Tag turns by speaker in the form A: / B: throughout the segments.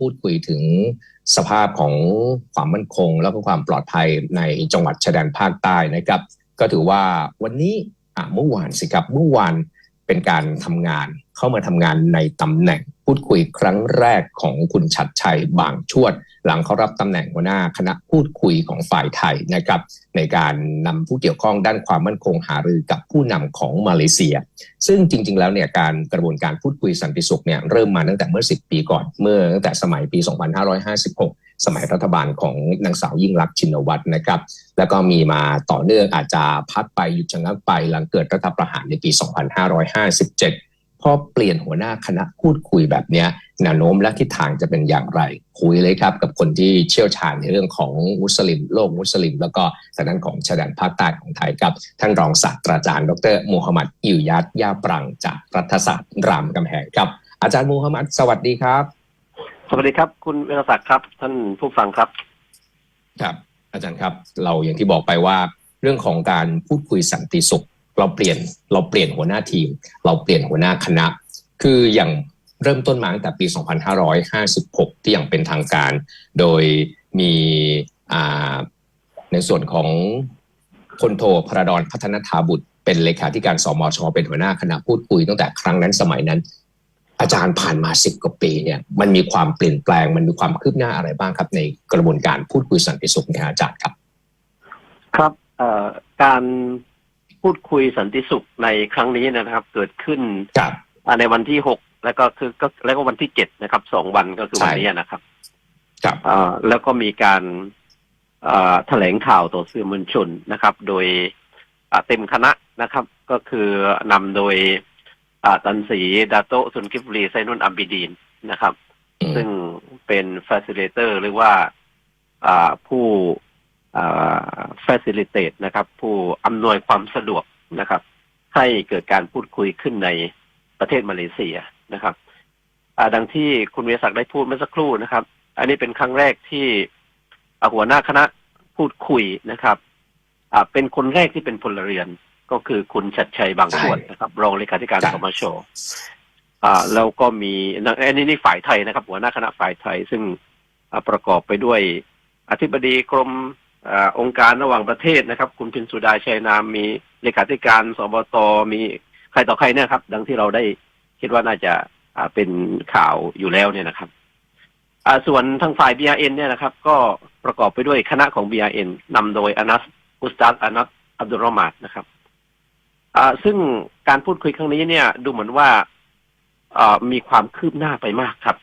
A: พูดคุยถึงสภาพของความมั่นคง แล้วก็ความปลอดภัยในจังหวัดชายแดนภาคใต้นะครับ ก็ถือว่าวันนี้อะเมื่อวานสิครับเมื่อวานเป็นการทำงาน เข้ามาทำงานในตำแหน่งพูดคุยครั้งแรกของคุณชัดชัยบางชวด หลังเขารับตำแหน่งหัวหน้าคณะพูดคุยของฝ่ายไทยนะครับในการนำผู้เกี่ยวข้องด้านความมั่นคงหารือกับผู้นำของมาเลเซีย ซึ่งจริง ๆ แล้วเนี่ยการกระบวนการพูดคุยสันติสุขเนี่ยเริ่มมาตั้งแต่เมื่อ 10 ปีก่อนเมื่อตั้งแต่สมัยปี 2556สมัยรัฐบาลของนางสาวยิ่งรักชินวัตรนะครับ แล้วก็มีมาต่อเนื่องอาจจะพักไปหยุดชะงักไปหลังเกิดรัฐประหารในปี 2557 พอเปลี่ยนหัวหน้าคณะพูดคุยแบบเนี้ยแนวโน้มและทิศทางจะเป็นอย่างไร คุยเลยครับ กับคนที่เชี่ยวชาญในเรื่องของมุสลิม โลกมุสลิม แล้วก็ทางด้านของชายแดนภาคใต้ของไทยครับ ท่านรองศาสตราจารย์ ดรมูฮัมหมัดอิวยัดยาปรังจากรัฐศาสตร์รามกำแหงครับ อาจารย์มูฮัมหมัดสวัสดีครับ
B: สวัสดีครับ คุณเวรศักดิ์ครับ ท่านผู้ฟังครับ
A: ครับ อาจารย์ครับ เราอย่างที่บอกไปว่าเรื่องของการพูดคุยสันติสุข เราเปลี่ยนเราเปลี่ยนหัวหน้าทีม เราเปลี่ยนหัวหน้าคณะ คืออย่างเริ่มต้นมาตั้งแต่ปี 2556 ที่อย่างเป็นทางการ โดยมีในส่วนของพลโทพระดอนพัฒนธาบุตร เป็นเลขาธิการสมชเป็นหัวหน้าคณะพูดคุยตั้งแต่ครั้งนั้นสมัยนั้น อาจารย์ผ่านมาสิบกว่าปีเนี่ยมันมีความเปลี่ยนแปลง มันมีความคืบหน้าอะไรบ้างครับ ในกระบวนการพูดคุยสันติสุขเนี่อาจารย์ครับ
B: ครับการ พูดคุยสันติสุขในครั้งนี้นะครับ เกิดขึ้น
A: ครับ
B: อ่าในวันที่หกแล้วก็คือก็แล้วก็วันที่เจ็ดนะครับสองวันก็คือวันนี้นะครับ
A: ครับ
B: อ่าแล้วก็มีการอ่าแถลงข่าวต่อสื่อมวลชนนะครับ โดยอ่าเต็มคณะนะครับ ก็คือนำโดยอ่าตันสีดาโตะสุนกิฟรีไซนุนอัมบิดีนนะครับ
A: อืม
B: ซึ่งเป็น facilitator หรือว่าอ่าผู้อ่า facilitate นะครับ ผู้อำนวยความสะดวกนะครับ ให้เกิดการพูดคุยขึ้นในประเทศมาเลเซียนะครับอ่าดังที่คุณเวศักดิ์ได้พูดเมื่อสักครู่นะครับ อันนี้เป็นครั้งแรกที่อ่าหัวหน้าคณะพูดคุยนะครับอ่าเป็นคนแรกที่เป็นพลเรือนก็คือคุณชัดชัยบางขวดนะครับ รองเลขาธิการ
A: ครับ
B: สมชอ่าแล้วก็มีอันนี้นี่ฝ่ายไทยนะครับ หัวหน้าคณะฝ่ายไทยซึ่งอ่าประกอบไปด้วยอธิบดีกรม อองค์การระหว่างประเทศนะครับ คุณพินสุดาชัยนามมีเลขาธิการสบตมีใครต่อใครเนี่ยครับ ดังที่เราได้คิดว่าน่าจะเป็นข่าวอยู่แล้วเนี่ยนะครับส่วนทางฝ่าย BRN เนี่ยนะครับ ก็ประกอบไปด้วยคณะของ BRN นำโดยอนัสอุสตัดอนัสอับดุลรอมาดนะครับซึ่งการพูดคุยครั้งนี้เนี่ย ดูเหมือนว่ามีความคืบหน้าไปมากครับ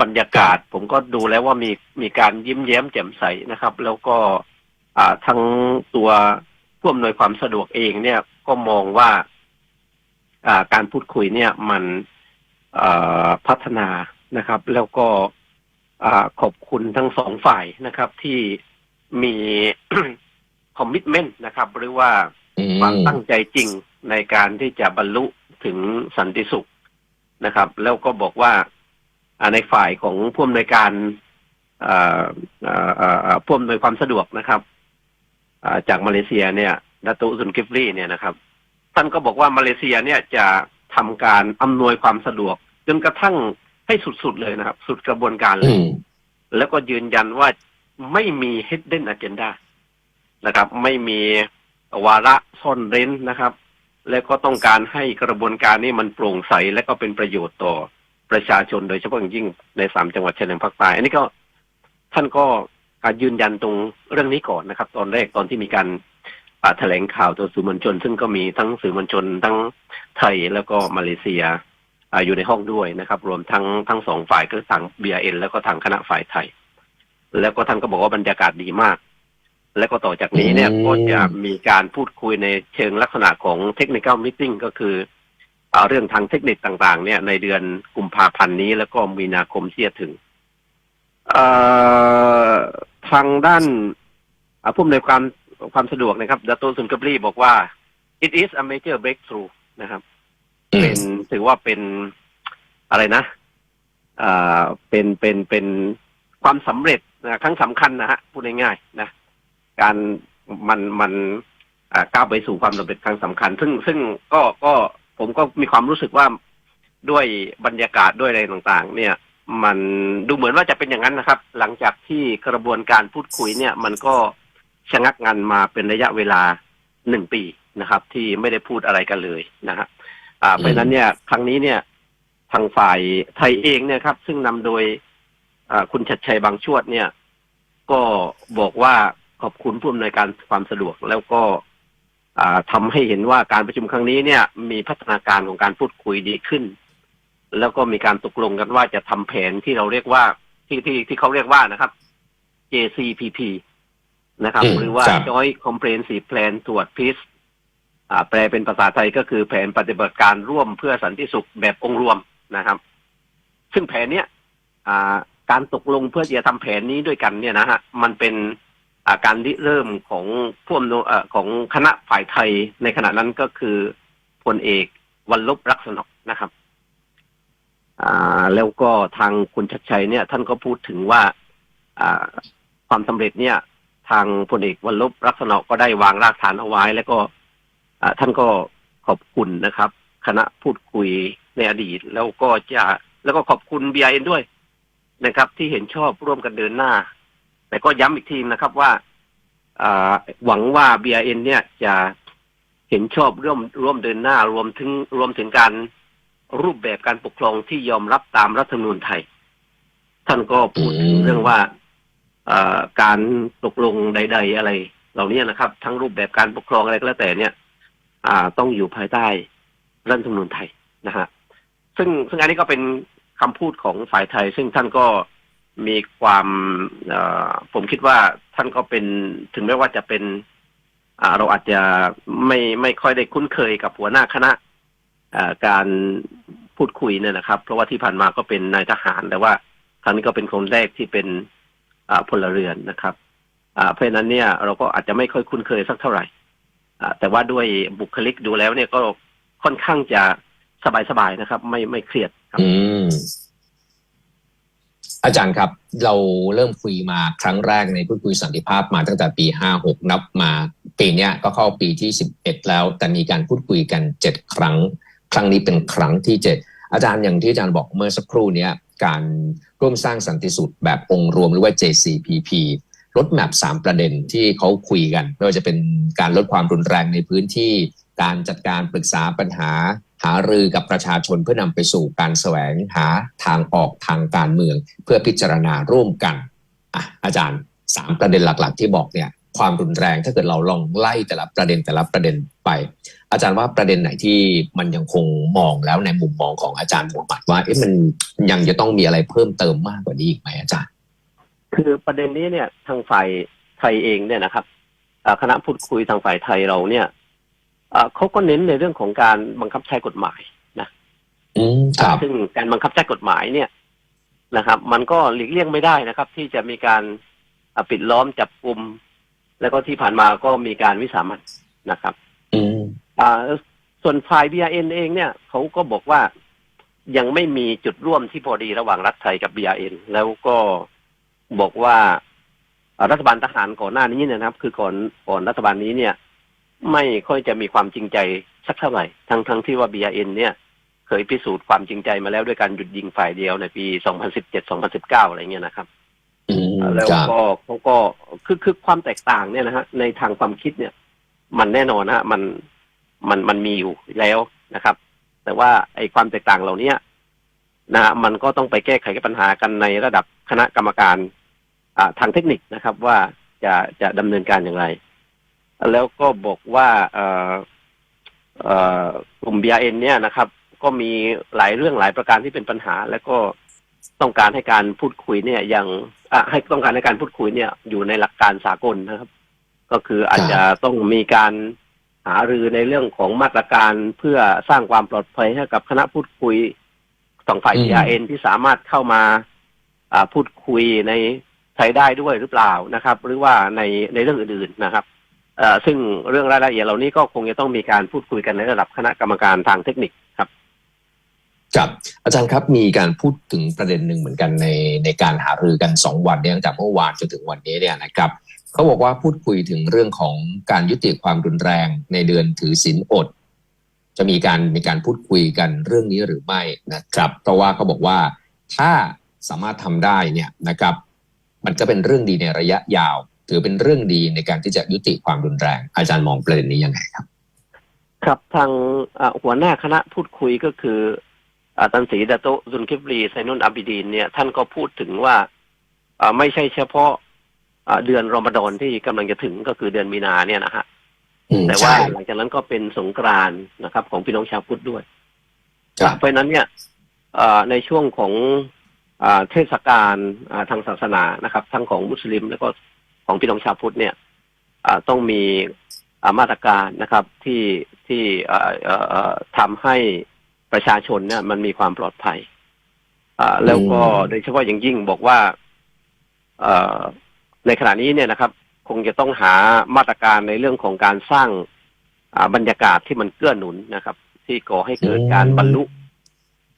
B: บรรยากาศ ผมก็ดูแล้วว่ามีมีการยิ้มแย้มแจ่มใสนะครับ แล้วก็อ่าทั้งตัวผู้อำนวยความสะดวกเองเนี่ยก็มองว่า อ่าการพูดคุยเนี่ยมันเอ่อพัฒนานะครับ แล้วก็อ่าขอบคุณทั้งสองฝ่ายนะครับ ที่มีคอมมิชเมนต์นะครับ หรือว่า
A: อืม
B: ความตั้งใจจริงในการที่จะบรรลุถึงสันติสุขนะครับ แล้วก็บอกว่าอ่า ในฝ่ายของผู้อำนวยการอ่าอ่าอ่าอ่าผู้อำนวยความสะดวกนะครับอ่าจากมาเลเซียเนี่ยดัตตุซุนกิฟลีเนี่ยนะครับ ท่านก็บอกว่ามาเลเซียเนี่ยจะทำการอำนวยความสะดวก จนกระทั่งให้สุดๆเลยนะครับ สุดกระบวนการเล
A: อื
B: ย
A: ม
B: แล้วก็ยืนยันว่าไม่มี hidden agenda นะครับ ไม่มีวาระซ่อนเร้นนะครับ และก็ต้องการให้กระบวนการนี้มันโปร่งใสและก็เป็นประโยชน์ต่อ ประชาชนโดยเฉพาะอย่างยิ่งในสามจังหวัดชายแดนภาคใต้อันนี้ก็ท่านก็การยืนยันตรงเรื่องนี้ก่อนนะครับ ตอนแรกตอนที่มีการอ่าแถลงข่าวต่อสื่อมวลชน ซึ่งก็มีทั้งสื่อมวลชนทั้งไทยแล้วก็มาเลเซียอ่าอยู่ในห้องด้วยนะครับ รวมทั้งทั้งสองฝ่ายก็ทาง BRN แล้วก็ทางคณะฝ่ายไทย แล้วก็ท่านก็บอกว่าบรรยากาศดีมาก แล้วก็ต่อจากนี้เนี่ย
A: อืม
B: ก็จะมีการพูดคุยในเชิงลักษณะของเทคนิค a l มิ e ก็คืออา เรื่องทางเทคนิคต่างๆ เนี่ย ในเดือนกุมภาพันธ์นี้แล้วก็มีนาคมที่จะถึงทางด้านผู้อำนวยความความสะดวกนะครับดัตโตซุนกับรีบอกว่า it is a major breakthrough นะครับ เป็นถือว่าเป็นอะไรนะอ่าเป็นเป็นเป็นความสำเร็จนะครั้งสำคัญนะฮะพูดง่ายๆนะ การมันมันก้าวไปสู่ความสำเร็จครั้งสำคัญ ซึ่งซึ่งก็ก็ ผมก็มีความรู้สึกว่าด้วยบรรยากาศด้วยอะไรต่างๆ เนี่ย มันดูเหมือนว่าจะเป็นอย่างนั้นนะครับ หลังจากที่กระบวนการพูดคุยเนี่ย มันก็ชะงักงันมาเป็นระยะเวลาหนึ่งปีนะครับ ที่ไม่ได้พูดอะไรกันเลยนะฮะอ่าเพราะนั้นเนี่ย ครั้งนี้เนี่ย ทางฝ่ายไทยเองเนี่ยครับ ซึ่งนำโดยคุณชัดชัยบางชวดเนี่ย ก็บอกว่าขอบคุณผู้อำนวยการความสะดวกแล้วก็ อ่าทำให้เห็นว่าการประชุมครั้งนี้เนี่ย มีพัฒนาการของการพูดคุยดีขึ้น แล้วก็มีการตกลงกันว่าจะทำแผนที่เราเรียกว่าที่ที่ที่เขาเรียกว่านะครับ JCPP นะครับ
A: อืม
B: หรือว่า
A: ครับ
B: Joint Comprehensive Plan Toward Peace อ่าแปลเป็นภาษาไทยก็คือแผนปฏิบัติการร่วมเพื่อสันติสุขแบบองค์รวมนะครับ ซึ่งแผนเนี้ยอ่าการตกลงเพื่อจะทำแผนนี้ด้วยกันเนี่ยนะฮะมันเป็นอ่า การริเริ่มของผู้อำนวยของคณะฝ่ายไทยในขณะนั้นก็คือพลเอกวันลบรักษณกนะครับแล้วก็ทางคุณชัดชัยเนี่ย ท่านก็พูดถึงว่าความสำเร็จเนี่ย ทางพลเอกวันลบรักษณะก็ได้วางรากฐานเอาไว้ แล้วก็ท่านก็ขอบคุณนะครับ คณะพูดคุยในอดีต แล้วก็จะแล้วก็ขอบคุณ BIN ด้วยนะครับ ที่เห็นชอบร่วมกันเดินหน้า แต่ก็ย้ำอีกทีนะครับว่าหวังว่า BIN เนี่ยจะเห็นชอบร่วมร่วมเดินหน้ารวมถึงรวมถึงการรูปแบบการปกครองที่ยอมรับตามรัฐธรรมนูญไทย ท่านก็พูดถึงเรื่องว่าการตกลงใด ๆ อะไร เหล่านี้นะครับ ทั้งรูปแบบการปกครองอะไรก็แล้วแต่เนี่ย อ่าต้องอยู่ภายใต้รัฐธรรมนูญไทยนะฮะซึ่งซึ่งอันนี้ก็เป็นคำพูดของฝ่ายไทย ซึ่งท่านก็ มีความเอ่อผมคิดว่าท่านก็เป็นถึงแม้ว่าจะเป็นอ่าเราอาจจะไม่ไม่ค่อยได้คุ้นเคยกับหัวหน้าคณะอ่าการพูดคุยเนี่ยนะครับ เพราะว่าที่ผ่านมาก็เป็นนายทหาร แต่ว่าครั้งนี้ก็เป็นคนแรกที่เป็นอ่าพลเรือนนะครับอ่าเพราะนั้นเนี่ย เราก็อาจจะไม่ค่อยคุ้นเคยสักเท่าไหร่อ่าแต่ว่าด้วยบุคลิกดูแล้วเนี่ยก็ค่อนข้างจะสบายๆนะครับ ไม่ไม่เครียดครับ
A: อาจารย์ครับ เราเริ่มคุยมาครั้งแรกในพูดคุยสันติภาพมาตั้งแต่ปี 56 นับมา ปีนี้ก็เข้าปีที่ 11 แล้ว แต่มีการพูดคุยกัน 7 ครั้ง ครั้งนี้เป็นครั้งที่ 7 อาจารย์อย่างที่อาจารย์บอกเมื่อสักครู่นี้การร่วมสร้างสันติสุขแบบองค์รวมหรือว่า JCPP ลดแมพสามประเด็นที่เขาคุยกันไม่ว่าจะเป็นการลดความรุนแรงในพื้นที่ การจัดการปรึกษาปัญหา หารือกับประชาชนเพื่อนำไปสู่การแสวงหาทางออกทางการเมือง เพื่อพิจารณาร่วมกันอะอาจารย์สามประเด็นหลักๆ ที่บอกเนี่ยความรุนแรงถ้าเกิดเราลองไล่แต่ละประเด็นแต่ละประเด็นไป อาจารย์ว่าประเด็นไหนที่มันยังคงมองแล้วในมุมมองของอาจารย์หมวดว่าเอ๊ะมันยังจะต้องมีอะไรเพิ่มเติมมากกว่านี้อีกไหมอาจารย์
B: คือประเด็นนี้เนี่ยทางฝ่ายไทยเองเนี่ยนะครับคณะพูดคุยทางฝ่ายไทยเราเนี่ย เขาก็เน้นในเรื่องของการบังคับใช้กฎหมายนะ
A: อืมครับ
B: ซึ่งการบังคับใช้กฎหมายเนี่ยนะครับ มันก็หลีกเลี่ยงไม่ได้นะครับ ที่จะมีการอ่าปิดล้อมจับกลุ่มแล้วก็ที่ผ่านมาก็มีการวิสามันนะครับ
A: อืม
B: อ่าส่วนฝ่าย BRN เองเนี่ยเขาก็บอกว่ายังไม่มีจุดร่วมที่พอดีระหว่างรัฐไทยกับ BRN แล้วก็บอกว่าอ่ารัฐบาลทหารก่อนหน้านี้เนยนะครับ คือก่อนก่อนรัฐบาลนี้เนี่ย ไม่ค่อยจะมีความจริงใจสักเท่าไหร่ ทั้งทั้งที่ว่า BRN เนี่ยเคยพิสูจน์ความจริงใจมาแล้วด้วยการหยุดยิงฝ่ายเดียวในปี 2017-2019 อะไรเงี้ยนะครับ
A: อืม
B: แล้ว
A: ครับ
B: ก็เขาก็คือคือความแตกต่างเนี่ยนะฮะในทางความคิดเนี่ย มันแน่นอนนะฮะมันมันมันมีอยู่แล้วนะครับ แต่ว่าไอ้ความแตกต่างเหล่านี้นะฮะมันก็ต้องไปแก้ไขกับปัญหากันในระดับคณะกรรมการอ่าทางเทคนิคนะครับ ว่าจะจะดำเนินการอย่างไร แล้วก็บอกว่าเอ่อเอ่อกลุ่ม BRN เนี่ยนะครับ ก็มีหลายเรื่องหลายประการที่เป็นปัญหา แล้วก็ต้องการให้การพูดคุยเนี่ยยังอะให้ต้องการให้การพูดคุยเนี่ย อยู่ในหลักการสากลนะครับ ก็คืออาจจะต้องมีการหารือในเรื่องของมาตรการเพื่อสร้างความปลอดภัยให้กับคณะพูดคุยสองฝ่าย
A: อืม
B: TRN ที่สามารถเข้ามาอ่าพูดคุยในไทยได้ด้วยหรือเปล่านะครับ หรือว่าในในเรื่องอื่นๆนะครับเอ่อ ซึ่งเรื่องรายละเอียดเหล่านี้ก็คงจะต้องมีการพูดคุยกันในระดับคณะกรรมการทางเทคนิคครับ
A: ครับอาจารย์ครับมีการพูดถึงประเด็นหนึ่งเหมือนกันในในการหารือกันสองวันเนี่ยตั้งแต่เมื่อวานจนถึงวันนี้เนี่ยนะครับเขาบอกว่าพูดคุยถึงเรื่องของการยุติความรุนแรงในเดือนถือศีลอด จะมีการมีการพูดคุยกันเรื่องนี้หรือไม่นะครับ เพราะว่าเขาบอกว่าถ้าสามารถทำได้เนี่ยนะครับ มันก็เป็นเรื่องดีในระยะยาว ถือเป็นเรื่องดีในการที่จะยุติความรุนแรง อาจารย์มองประเด็นนี้ยังไงครับ
B: ครับทางอ่าหัวหน้าคณะพูดคุยก็คืออาตันสีดาโตะซุนคิบรีไซนุนอับดิดีนเนี่ยท่านก็พูดถึงว่าอ่าไม่ใช่เฉพาะอ่าเดือนรอมฎอนที่กำลังจะถึงก็คือเดือนมีนาเนี่ยนะฮะ
A: อืม
B: แต่ว่า
A: ใช่
B: หลังจากนั้นก็เป็นสงกรานต์นะครับ ของพี่น้องชาวพุทธด้วย
A: ครับ
B: เพราะฉะนั้นเนี่ยเอ่อในช่วงของอ่าเทศกาลอ่าทางศาสนานะครับ ทั้งของมุสลิมแล้วก็ ของพี่น้องชาวพุทธเนี่ยอ่าต้องมีอ่ามาตรการนะครับที่ที่เอ่อเอ่อเอ่อทำให้ประชาชนเนี่ยมันมีความปลอดภัยอ่าแล้วก็
A: อืม
B: โดยเฉพาะอย่างยิ่งบอกว่าเอ่อในขณะนี้เนี่ยนะครับ คงจะต้องหามาตรการในเรื่องของการสร้างอ่าบรรยากาศที่มันเกื้อหนุนนะครับ ที่ก่อให้เกิดการบรรลุ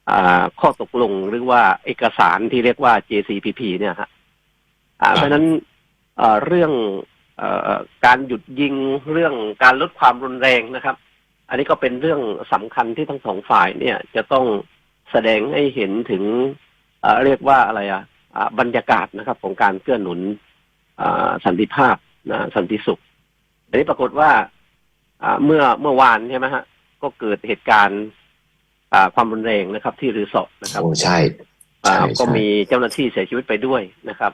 B: อ่าข้อตกลงหรือว่าเอกสารที่เรียกว่า JCPP เนี่ยฮะอ่าเพราะฉะนั้น เอ่อเรื่องเอ่อการหยุดยิงเรื่องการลดความรุนแรงนะครับ อันนี้ก็เป็นเรื่องสำคัญที่ทั้งสองฝ่ายเนี่ย จะต้องแสดงให้เห็นถึงเอ่อเรียกว่าอะไรอะอ่าบรรยากาศนะครับ ของการเกื้อหนุนอ่าสันติภาพนะสันติสุข อันนี้ปรากฏว่าอ่าเมื่อเมื่อวานใช่ไหมฮะก็เกิดเหตุการณ์อ่าความรุนแรงนะครับ ที่รีสอร์ทนะครับ
A: โอ้ใช่
B: อ่า
A: ใช่
B: ก็
A: ใช่
B: มีเจ้าหน้าที่เสียชีวิตไปด้วยนะครับ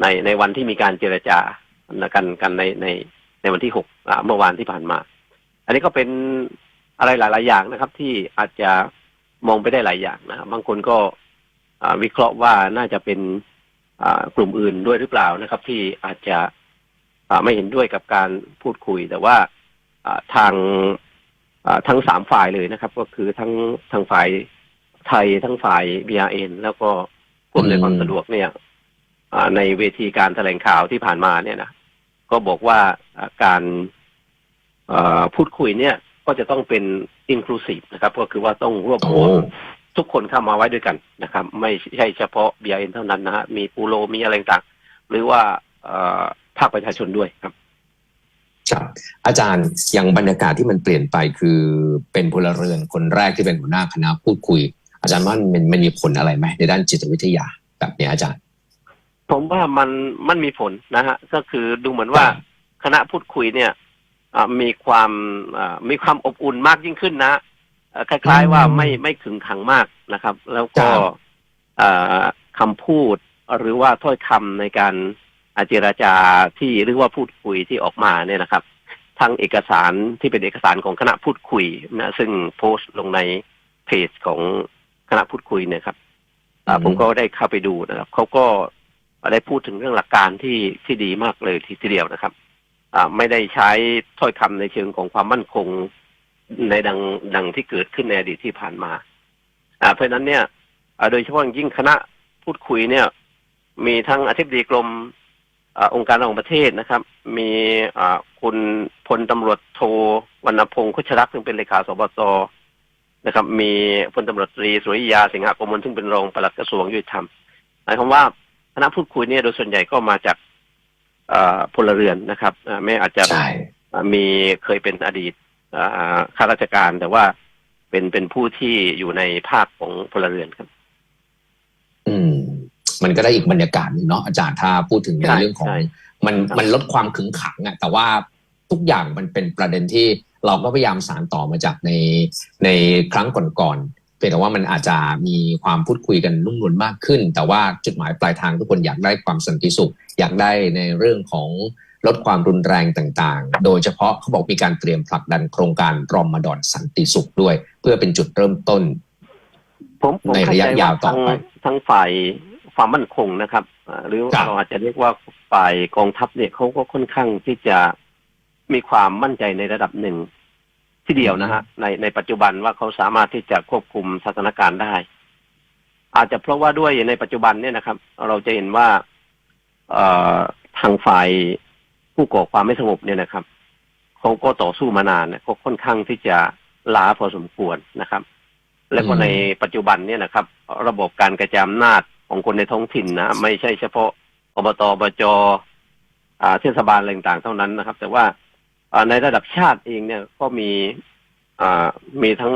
B: ในในวันที่มีการเจรจากันกันในในในวันที่หกอ่าเมื่อวานที่ผ่านมา อันนี้ก็เป็นอะไรหลาย ๆ อย่างนะครับ ที่อาจจะมองไปได้หลายอย่างนะครับบางคนก็อ่าวิเคราะห์ว่าน่าจะเป็นอ่ากลุ่มอื่นด้วยหรือเปล่านะครับ ที่อาจจะอ่าไม่เห็นด้วยกับการพูดคุย แต่ว่าอ่าทางอ่าทั้งสามฝ่ายเลยนะครับ ก็คือทั้งทางฝ่ายไทยทั้งฝ่าย BRN แล้วก็กลุ่มในวยความสะดวกเนี่ยอ่า ในเวทีการแถลงข่าวที่ผ่านมาเนี่ยนะก็บอกว่าอ่าการเอ่อพูดคุยเนี่ย ก็จะต้องเป็น inclusive นะครับ ก็คือว่าต้องรวบร
A: โอ้
B: วมทุกคนเข้ามาไว้ด้วยกันนะครับ ไม่ใช่เฉพาะ BRN เท่านั้นนะฮะมีปูโรมีอะไรต่างๆหรือว่าเอ่อภาคประชาชนด้วยครับ
A: ครับอาจารย์อย่างบรรยากาศที่มันเปลี่ยนไปคือเป็นพลเรือนคนแรกที่เป็นหัวหน้าคณะพูดคุย อาจารย์ว่ามันมันมีผลอะไรไหมในด้านจิตวิทยาแบบนี้อาจารย์
B: ผมว่ามันมันมีผลนะฮะ ก็คือดูเหมือนว่าคณะพูดคุยเนี่ยอ่ามีความอ่ามีความอบอุ่นมากยิ่งขึ้นนะเอ่อคล้าย ๆ ว่าไม่ไม่ขึงขังมากนะครับ แล้วก็
A: ครับ
B: อ่าคำพูดหรือว่าถ้อยคำในการอ่าเจราจาที่หรือว่าพูดคุยที่ออกมาเนี่ยนะครับทางเอกสารที่เป็นเอกสารของคณะพูดคุยนะซึ่งโพสต์ลงในเพจของคณะพูดคุยเนี่ยครับอ่า
A: อืม
B: ผมก็ได้เข้าไปดูนะครับเขาก็ ได้พูดถึงเรื่องหลักการที่ที่ดีมากเลยทีทีเดียวนะครับไม่ได้ใช้ถ้อยคำในเชิงของความมั่นคงในดังดังที่เกิดขึ้นในอดีตที่ผ่านมาเพราะนั้นเนี่ยโดยเฉพาะยิ่งคณะพูดคุยเนี่ย มีทั้งอธิบดีกรมอองค์การระหว่างประเทศนะครับ มีคุณพลตำรวจโทวรรณพงศ์คุชรักซึ่งเป็นเลขาสบตนะครับ มีพลตำรวจตรีสุริยาสิงหกมลซึ่งเป็นรองปลัดกระทรวงยุติธรรมหมายความว่า ณะพูดคุยเนี่ยโดยส่วนใหญ่ก็มาจากอ่าพลเรือนนะครับอ่าไม่อาจจะ
A: ใช่
B: อ่ามีเคยเป็นอดีตอ่าข้าราชการแต่ว่าเป็นเป็นผู้ที่อยู่ในภาคของพลเรือนครับ
A: อืม มันก็ได้อีกบรรยากาศหนึงเนาะอาจารย์ถ้าพูดถึงใน
B: ใช่
A: เรื่องของ
B: ใช่
A: มัน
B: ครับ
A: มันลดความขึงขังอะแต่ว่าทุกอย่างมันเป็นประเด็นที่เราก็พยายามสารต่อมาจากในในครั้งก่อนๆ เพียงแต่ว่ามันอาจจะมีความพูดคุยกันนุ่มนวลมากขึ้น แต่ว่าจุดหมายปลายทางทุกคนอยากได้ความสันติสุข อยากได้ในเรื่องของลดความรุนแรงต่างๆ โดยเฉพาะเขาบอกมีการเตรียมผลักดันโครงการรอมฎอนสันติสุขด้วย เพื่อเป็นจุดเริ่มต้น
B: ผมผม
A: ใน
B: เข้า
A: ระยะ
B: ใจ
A: ยา
B: ว่าว
A: ต่อ
B: ทั้ง
A: ไป
B: ทั้งฝ่ายความมั่นคงนะครับอ่าหรือ
A: ครับ
B: เราอาจจะเรียกว่าฝ่ายกองทัพเนี่ยเขาก็ค่อนข้างที่จะมีความมั่นใจในระดับหนึ่ง ที่เดียวนะฮะในในปัจจุบันว่าเขาสามารถที่จะควบคุมสถานการณ์ได้ อาจจะเพราะว่าด้วยในปัจจุบันเนี่ยนะครับ เราจะเห็นว่าเอ่อทางฝ่ายผู้ก่อความไม่สงบเนี่ยนะครับเขาก็ต่อสู้มานานเนี่ยก็ค่อนข้างที่จะล้าพอสมควรนะครับ แล้วก็
A: อืม
B: ในปัจจุบันเนี่ยนะครับ ระบบการกระจายอำนาจของคนในท้องถิ่นนะไม่ใช่เฉพาะอบตอบจอ่าเทศบาลอะไรต่างๆเท่านั้นนะครับ แต่ว่าอ่า ในระดับชาติเองเนี่ยก็มีอ่ามีทั้ง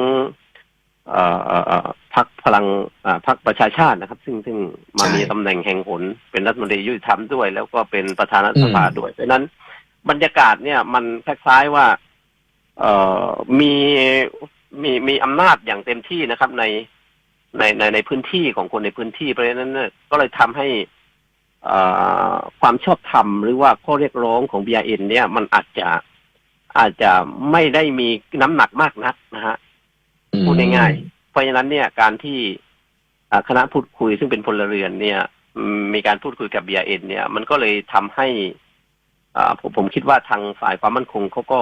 B: เอ่อเอ่อเอ่อพรรคพลังอ่าพรรคประชาชาตินะครับ ซึ่งซึ่งมา
A: ใช่
B: มีตำแหน่งแห่งหน เป็นรัฐมนตรียุติธรรมด้วย แล้วก็เป็นประธานรัฐสภา
A: อืม
B: ด้วยเพราะฉะนั้นบรรยากาศเนี่ยมันคล้ายๆว่า เอ่อมีมีมีอำนาจอย่างเต็มที่นะครับ ในในในในพื้นที่ของคนในพื้นที่เพราะฉะนั้นเนี่ยก็เลยทำให้เอ่อความชอบธรรมหรือว่าข้อเรียกร้องของ BRN เนี่ย มันอาจจะ อาจจะไม่ได้มีน้ำหนักมากนักนะฮะพูดง่ายๆเพราะฉะนั้นเนี่ยการที่อ่าคณะพูดคุยซึ่งเป็นพลเรือนเนี่ยอืมมีการพูดคุยกับ BRN เนี่ย มันก็เลยทำให้อ่าผมผมคิดว่าทางฝ่ายความมั่นคงเขาก็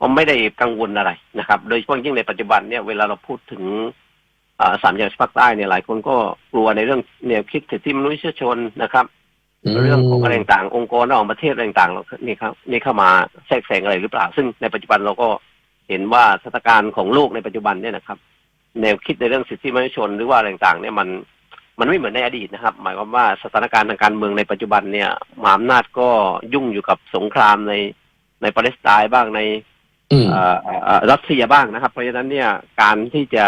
B: ก็ไม่ได้กังวลอะไรนะครับ โดยเฉพาะยิ่งในปัจจุบันเนี่ยเวลาเราพูดถึงอ่าสามจังหวัดภาคใต้เนี่ยหลายคนก็กลัวในเรื่องแนวคิดสิทธิมนุษยชนนะครับ
A: ม
B: เรื่องของอะไรต่างๆองค์กรระหว่างประเทศอะไรต่างๆนี่ครับนี่เข้ามาแทรกแซงอะไรหรือเปล่า ซึ่งในปัจจุบันเราก็เห็นว่าสถานการณ์ของโลกในปัจจุบันเนี่ยนะครับ แนวคิดในเรื่องสิทธิมนุษยชนหรือว่าอะไรต่างๆเนี่ยมันมันไม่เหมือนในอดีตนะครับ หมายความว่าสถานการณ์ทางการเมืองในปัจจุบันเนี่ยมหาอำนาจก็ยุ่งอยู่กับสงครามในในปาเลสไตน์บ้างใน
A: อืม
B: เอ่อเอ่อเอ่อรัสเซียบ้างนะครับ เพราะฉะนั้นเนี่ยการที่จะ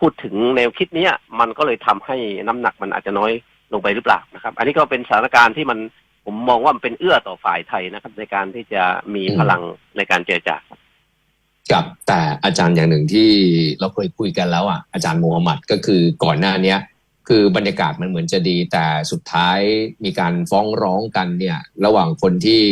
B: พูดถึงแนวคิดเนี้ยมันก็เลยทำให้น้ำหนักมันอาจจะน้อย ลงไปหรือเปล่านะครับ อันนี้ก็เป็นสถานการณ์ที่มันผมมองว่ามันเป็นเอื้อต่อฝ่ายไทยนะครับ ในการที่จะมี
A: อืม
B: พลังในการเจรจา
A: กับแต่อาจารย์อย่างหนึ่งที่เราเคยคุยกันแล้วอะอาจารย์มูฮัมหมัดก็คือก่อนหน้าเนี้ย คือบรรยากาศมันเหมือนจะดี แต่สุดท้ายมีการฟ้องร้องกันเนี่ยระหว่างคนที่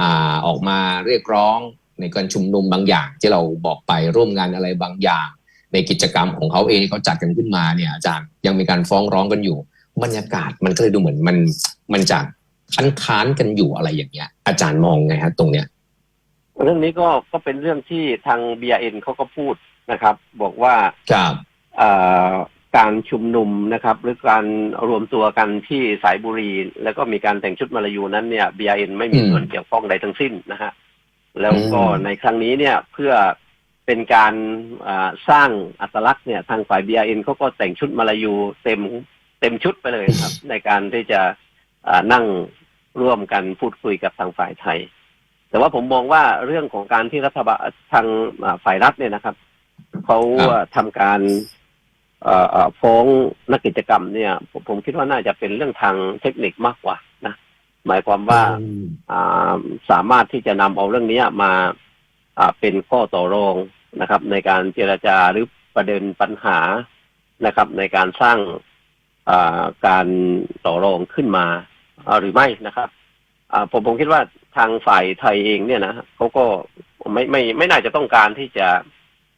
A: อ่าออกมาเรียกร้องในการชุมนุมบางอย่าง ที่เราบอกไปร่วมงานอะไรบางอย่าง ในกิจกรรมของเขาเองที่เขาจัดกันขึ้นมาเนี่ยอาจารย์ยังมีการฟ้องร้องกันอยู่ บรรยากาศมันก็เลยดูเหมือนมันมันจะค้านค้านๆกันอยู่อะไรอย่างเงี้ย อาจารย์มองไงฮะตรงเนี้ย
B: เรื่องนี้ก็ก็เป็นเรื่องที่ทาง BRN เขาก็พูดนะครับ บอกว่า
A: ครับ
B: เอ่อการชุมนุมนะครับ หรือการรวมตัวกันที่สายบุรี แล้วก็มีการแต่งชุดมาลายูนั้นเนี่ย BRN ไม่มี
A: อืม
B: ส่วนเกี่ยวข้องใดทั้งสิ้นนะฮะแล้วก็
A: อืม
B: ในครั้งนี้เนี่ยเพื่อเป็นการอ่าสร้างอัตลักษณ์เนี่ยทางฝ่าย BRN เขาก็แต่งชุดมาลายูเต็ม เต็มชุดไปเลยครับ ในการที่จะอ่านั่งร่วมกันพูดคุยกับทางฝ่ายไทย แต่ว่าผมมองว่าเรื่องของการที่รัฐบาลทางอ่าฝ่ายรัฐเนี่ยนะครับเขา
A: ครับ
B: ทำการเอ่อเอ่อฟ้องนักกิจกรรมเนี่ยผมผมคิดว่าน่าจะเป็นเรื่องทางเทคนิคมากกว่านะหมายความว่า
A: อืม
B: อ่าสามารถที่จะนำเอาเรื่องนี้มาอ่าเป็นข้อต่อรองนะครับ ในการเจรจาหรือประเด็นปัญหานะครับ ในการสร้างอ่า การต่อรองขึ้นมาอ่าหรือไม่นะครับอ่าผมผมคิดว่าทางฝ่ายไทยเองเนี่ยนะเขาก็ไม่ไม่ไม่น่าจะต้องการที่จะ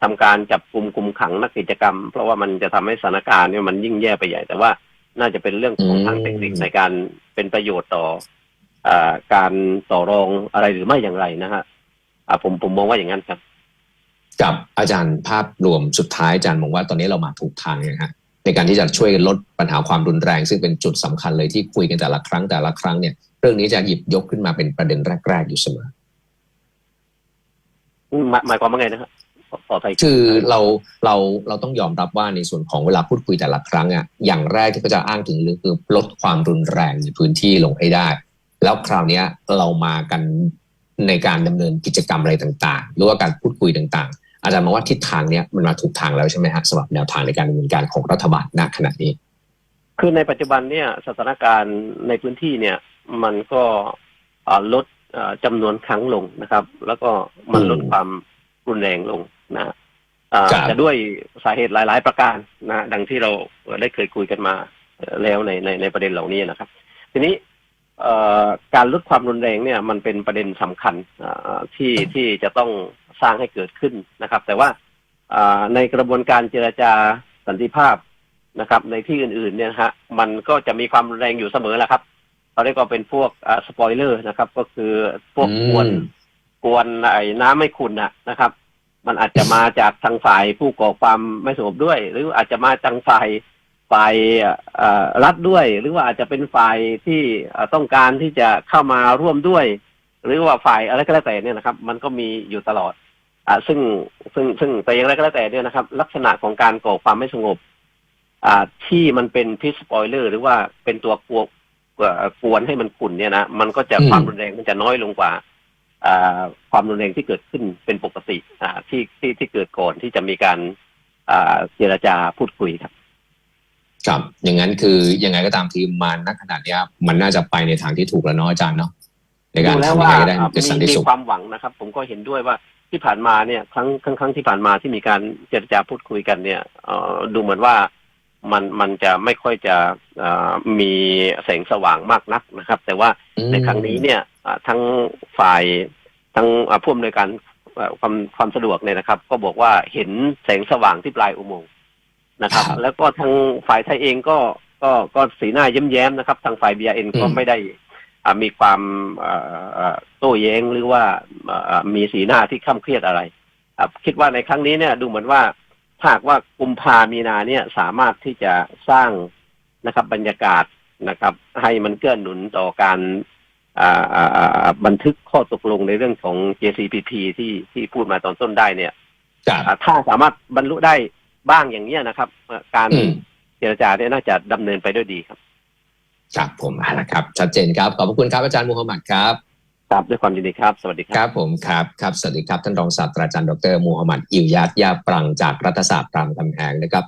B: ทำการจับกลุ่มคุมขังนักกิจกรรม เพราะว่ามันจะทำให้สถานการณ์เนี่ยมันยิ่งแย่ไปใหญ่ แต่ว่าน่าจะเป็นเรื่องของทางเทคนิคในการเป็นประโยชน์ต่ออ่าการต่อรองอะไรหรือไม่อย่างไรนะฮะอ่าผมผมมองว่าอย่างนั้นครับ
A: กับอาจารย์ภาพรวมสุดท้ายอาจารย์มองว่าตอนนี้เรามาถูกทางยังฮะ ในการที่จะช่วยลดปัญหาความรุนแรง ซึ่งเป็นจุดสำคัญเลยที่คุยกันแต่ละครั้งแต่ละครั้งเนี่ยเรื่องนี้จะหยิบยกขึ้นมาเป็นประเด็นแรก ๆ อยู่เสมอ
B: หมายหมายความว่าไงนะครับขอขอไทย
A: คือเราเราเราต้องยอมรับว่าในส่วนของเวลาพูดคุยแต่ละครั้งอะอย่างแรกที่เขาจะอ้างถึงเรื่องคือลดความรุนแรงในพื้นที่ลงให้ได้ แล้วคราวเนี้ยเรามากันในการดำเนินกิจกรรมอะไรต่าง ๆ หรือว่าการพูดคุยต่างๆ อาจารย์มองว่าทิศทางเนี้ยมันมาถูกทางแล้วใช่ไหมฮะสำหรับแนวทางในการดำเนินการของรัฐบาลณขณะนี้
B: คือในปัจจุบันเนี่ยสถานการณ์ในพื้นที่เนี่ยมันก็อ่าลดอ่าจำนวนครั้งลงนะครับ แล้วก็มันลด
A: อืม
B: ความรุนแรงลงนะฮะอ่า
A: ครับ
B: จะด้วยสาเหตุหลาย ๆ ประการนะดังที่เราได้เคยคุยกันมาแล้วในในในประเด็นเหล่านี้นะครับ ทีนี้เอ่อการลดความรุนแรงเนี่ย มันเป็นประเด็นสำคัญอ่าที่ที่จะต้อง สร้างให้เกิดขึ้นนะครับ แต่ว่าอ่าในกระบวนการเจรจาสันติภาพนะครับ ในที่อื่น ๆ เนี่ยนะฮะมันก็จะมีความรุนแรงอยู่เสมอแหละครับเขาเรียกว่าเป็นพวกสปอยเลอร์นะครับ ก็คือพวกกวน
A: อืม
B: กวนไอ้น้ำไม่ขุ่นนะนะครับ มันอาจจะมาจากทางฝ่ายผู้ก่อความไม่สงบด้วย หรืออาจจะมาทางฝ่ายฝ่ายเอ่อรัฐด้วย หรือว่าอาจจะเป็นฝ่ายที่เอ่อต้องการที่จะเข้ามาร่วมด้วย หรือว่าฝ่ายอะไรก็แล้วแต่เนี่ยนะครับ มันก็มีอยู่ตลอด อ่าซึ่งซึ่งซึ่งแต่อย่างไรก็แล้วแต่เนี่ยนะครับ ลักษณะของการก่อความไม่สงบ อ่าที่มันเป็นพิษสปอยเลอร์ หรือว่าเป็นตัวกวกวกวนให้มันขุ่นเนี่ยนะมันก็จะ
A: อืม
B: ความรุนแรงมันจะน้อยลงกว่าอ่าความรุนแรงที่เกิดขึ้นเป็นปกติอ่าที่ที่ที่เกิดก่อนที่จะมีการอ่าเจรจาพูดคุยครับ
A: ครับ อย่างนั้นคือยังไงก็ตามทีมมันณขนาดเนี้ยมันน่าจะไปในทางที่ถูกแล้วเนาะอาจารย์เนาะในการ
B: ดูแล้ว
A: ทำยัง
B: ว่า
A: ไงก็ได้
B: อ่า
A: เกิดสัน
B: มี
A: ติ
B: มี
A: สุข
B: ความหวังนะครับ ผมก็เห็นด้วยว่า ที่ผ่านมาเนี่ยครั้งครั้งครั้งที่ผ่านมาที่มีการเจรจาพูดคุยกันเนี่ยเอ่อดูเหมือนว่ามันมันจะไม่ค่อยจะเอ่อมีแสงสว่างมากนักนะครับ แต่ว่าในครั้งนี้เนี่ยอ่าทั้งฝ่ายทั้งอ่าผู้อำนวยการอ่าความความสะดวกเนี่ยนะครับ ก็บอกว่าเห็นแสงสว่างที่ปลายอุโมงค์นะครับ
A: ครับ
B: แล้วก็ทางฝ่ายไทยเองก็ก็ก็สีหน้าเย้มๆนะครับ ทางฝ่าย BRN ก็
A: อืม
B: ไม่ได้อ่า มีความอ่าอ่าโต้แย้งหรือว่าอ่ามีสีหน้าที่ข้ามเครียดอะไรอ่าคิดว่าในครั้งนี้เนี่ยดูเหมือนว่าถ้าหากว่ากุมภามีนาเนี่ยสามารถที่จะสร้างนะครับบรรยากาศนะครับ ให้มันเกื้อหนุนต่อการอ่าอ่าอ่าบันทึกข้อตกลงในเรื่องของ JCPP ที่ที่พูดมาตอนต้นได้เนี่ย
A: ครับ
B: อ่าถ้าสามารถบรรลุได้บ้างอย่างเนี้ยนะครับเอ่อการ
A: อืม
B: เจรจาเนี่ยน่าจะดำเนินไปด้วยดีครับ
A: ครับผมเอาละครับ ชัดเจนครับ ขอบพระคุณครับอาจารย์มูฮัมหมัดครับ
B: ครับด้วยความยินดีครับ สวัสดีค
A: ครับรับผมครับครับสวัสดีครับท่านรองศาสตราจารย์ดรมูฮัมหมัดอิวยัดยาปรังจากรัฐศาสตร์รามคำแหงนะครับ